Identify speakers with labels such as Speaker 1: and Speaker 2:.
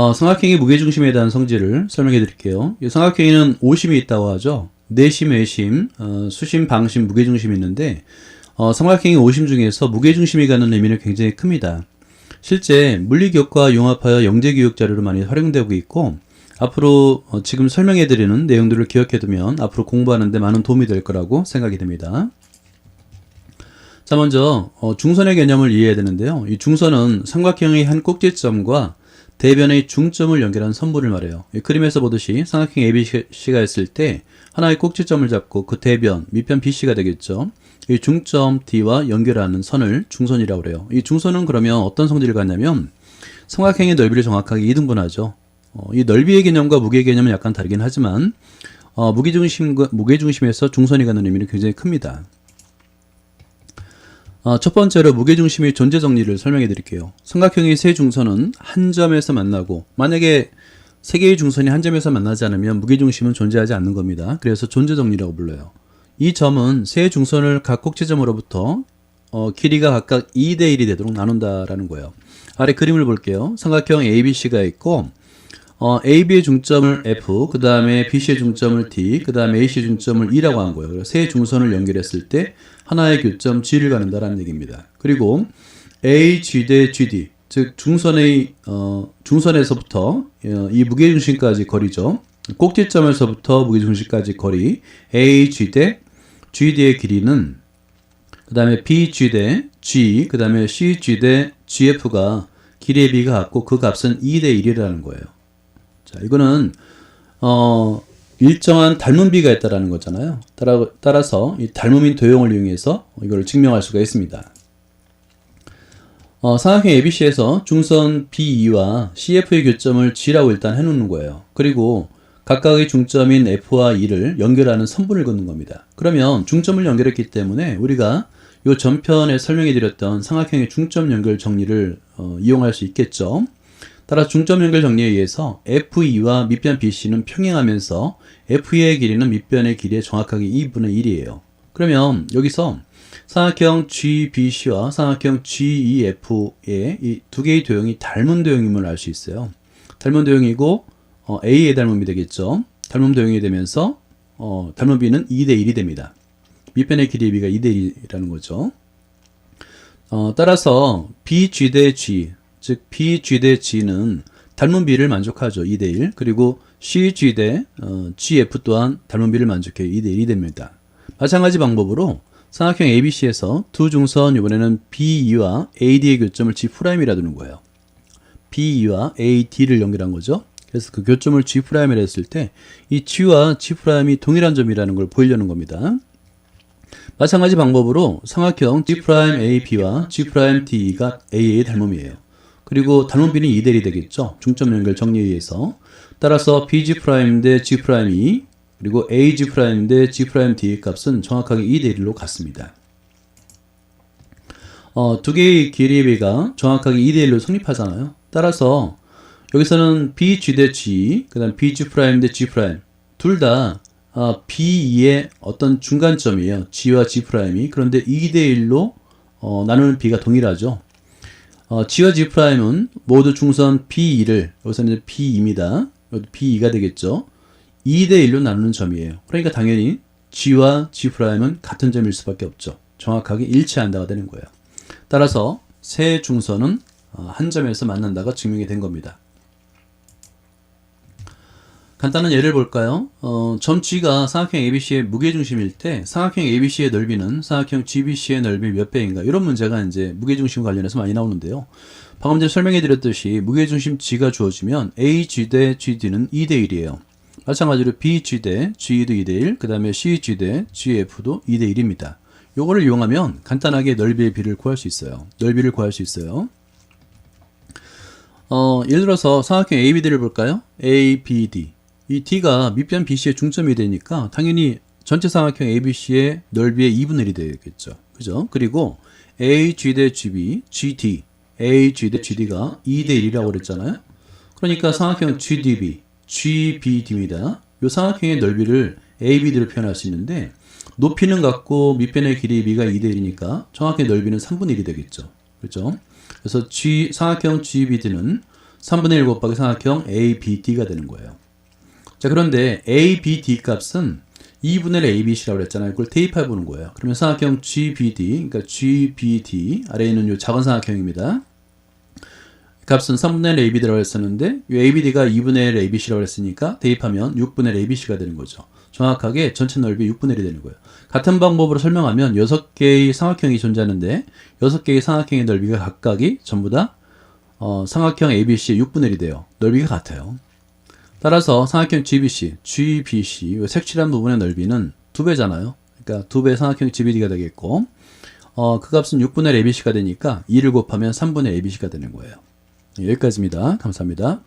Speaker 1: 어, 삼각형의 무게중심에 대한 성질을 설명해 드릴게요. 이 삼각형에는 오심이 있다고 하죠. 내심, 외심, 어, 수심, 방심, 무게중심이 있는데 어, 삼각형의 오심 중에서 무게중심이 가는 의미는 굉장히 큽니다. 실제 물리교과 융합하여 영재교육 자료로 많이 활용되고 있고 앞으로 어, 지금 설명해 드리는 내용들을 기억해 두면 앞으로 공부하는 데 많은 도움이 될 거라고 생각이 됩니다. 자, 먼저 어, 중선의 개념을 이해해야 되는데요. 이 중선은 삼각형의 한 꼭지점과 대변의 중점을 연결한 선부를 말해요. 이 그림에서 보듯이 삼각형 ABC가 있을 때 하나의 꼭지점을 잡고 그 대변, 밑변 BC가 되겠죠. 이 중점 D와 연결하는 선을 중선이라고 그래요. 이 중선은 그러면 어떤 성질을 갖냐면 삼각형의 넓이를 정확하게 이등분하죠. 어, 이 넓이의 개념과 무게 개념은 약간 다르긴 하지만 어, 무게중심 무게중심에서 중선이 가는 의미는 굉장히 큽니다. 어, 첫 번째로 무게중심의 존재 정리를 설명해 드릴게요. 삼각형의 세 중선은 한 점에서 만나고 만약에 세 개의 중선이 한 점에서 만나지 않으면 무게중심은 존재하지 않는 겁니다. 그래서 존재 정리라고 불러요. 이 점은 세 중선을 각 꼭지점으로부터 어, 길이가 각각 2대 1이 되도록 나눈다라는 거예요. 아래 그림을 볼게요. 삼각형 ABC가 있고 어, AB의 중점을 F, 그 다음에 BC의 중점을 D, 그 다음에 AC 중점을 E라고 한 거예요. 세 중선을 연결했을 때 하나의 교점 G를 가는다라는 얘기입니다. 그리고 AG 대 GD, 즉 중선의 어, 중선에서부터 어, 이 무게중심까지 거리죠. 꼭지점에서부터 무게중심까지 거리 AG 대 GD의 길이는 그 다음에 BG 대 G, 그 다음에 CG 대 GF가 길이의 비가 같고 그 값은 2대 1이라는 거예요. 자, 이거는 어, 일정한 닮은 비가 있다라는 거잖아요. 따라, 따라서 이 닮음인 도형을 이용해서 이걸 증명할 수가 있습니다. 어, 삼각형 ABC에서 중선 BE와 CF의 교점을 G라고 일단 해놓는 거예요. 그리고 각각의 중점인 F와 E를 연결하는 선분을 긋는 겁니다. 그러면 중점을 연결했기 때문에 우리가 이 전편에 설명해 드렸던 삼각형의 중점 연결 정리를 어, 이용할 수 있겠죠. 따라 중점 연결 정리에 의해서 FE와 밑변 BC는 평행하면서 FE의 길이는 밑변의 길이의 정확하게 2분의 1이에요. 그러면 여기서 삼각형 GBC와 삼각형 GEF의 이 두 개의 도형이 닮은 도형임을 알 수 있어요. 닮은 도형이고 어, A의 닮음이 되겠죠. 닮은 도형이 되면서 어, 닮은 B는 2대 1이 됩니다. 밑변의 길이의 B가 2대 1이라는 거죠. 어, 따라서 BG 대 G, 즉 BG 대 G는 닮은 B를 만족하죠. 2 대 1. 그리고 CG 대 어, GF 또한 닮은 B를 만족해 2대 1이 됩니다. 마찬가지 방법으로 삼각형 ABC에서 두 중선 이번에는 BE와 AD의 교점을 G'이라 두는 거예요. BE와 AD를 연결한 거죠. 그래서 그 교점을 G'이라 했을 때 이 G와 G'이 동일한 점이라는 걸 보이려는 겁니다. 마찬가지 방법으로 삼각형 G'AB와 G'D가 A의 닮음이에요. 그리고 B는 2대1이 되겠죠. 중점 연결 정리에 의해서. 따라서 BG' 대 G'E 그리고 AG' 대 G'D의 값은 정확하게 2대1로 같습니다. 어, 두 개의 길이의 비가 정확하게 2대1로 성립하잖아요. 따라서 여기서는 BG 대 G, 그 다음 BG' 대 G' 둘다 어, B2의 어떤 중간점이에요. G와 G'이. 그런데 2대1로 어, 나누는 B가 동일하죠. 어, G와 G'은 모두 중선 P2를, 여기서는 P2입니다. 여기 P2가 되겠죠. 2대 1로 나누는 점이에요. 그러니까 당연히 G와 G'은 같은 점일 수밖에 없죠. 정확하게 일치한다가 되는 거예요. 따라서 세 중선은 어, 한 점에서 만난다가 증명이 된 겁니다. 간단한 예를 볼까요? 어, 점 G가 삼각형 ABC의 무게중심일 때 삼각형 ABC의 넓이는 삼각형 GBC의 넓이 몇 배인가? 이런 문제가 이제 무게중심 관련해서 많이 나오는데요. 방금 전에 설명해 드렸듯이 무게중심 G가 주어지면 AG 대 GD는 2대 1이에요. 마찬가지로 BG 대 GE도 2대 1, 그 다음에 CG 대 GF도 2대 1입니다. 요거를 이용하면 간단하게 넓이의 비를 구할 수 있어요. 넓이를 구할 수 있어요. 어, 예를 들어서 삼각형 ABD를 볼까요? ABD. 이 D가 밑변 BC의 중점이 되니까 당연히 전체 삼각형 ABC의 넓이의 2분의 1이 되겠죠. 그죠? 그리고 AG 대 GB, GD, AG 대 GD가 2 대 1이라고 그랬잖아요. 그러니까 삼각형 GDB, GBD입니다. 이 삼각형의 넓이를 ABD로 표현할 수 있는데 높이는 같고 밑변의 길이 B가 2 대 1이니까 정확히 넓이는 3분의 1이 되겠죠. 그렇죠? 그래서 G 삼각형 GBD는 3분의 1 곱하기 삼각형 ABD가 되는 거예요. 자, 그런데 ABD 값은 2분의 1 ABC라고 그랬잖아요. 그걸 대입해 보는 거예요. 그러면 삼각형 GBD, 그러니까 GBD, 아래에 있는 요 작은 삼각형입니다. 값은 3분의 1 ABD라고 했었는데 이 ABD가 2분의 1 ABC라고 했으니까 대입하면 6분의 1 ABC가 되는 거죠. 정확하게 전체 넓이 6분의 1이 되는 거예요. 같은 방법으로 설명하면 6개의 삼각형이 존재하는데 6개의 삼각형의 넓이가 각각이 전부 다 어, 삼각형 ABC의 6분의 1이 돼요. 넓이가 같아요. 따라서 삼각형 GBC, GBC 이 색칠한 부분의 넓이는 두 배잖아요. 그러니까 두 배 삼각형 GBD가 되겠고 어, 그 값은 6분의 1 ABC가 되니까 2를 곱하면 3분의 ABC가 되는 거예요. 여기까지입니다. 감사합니다.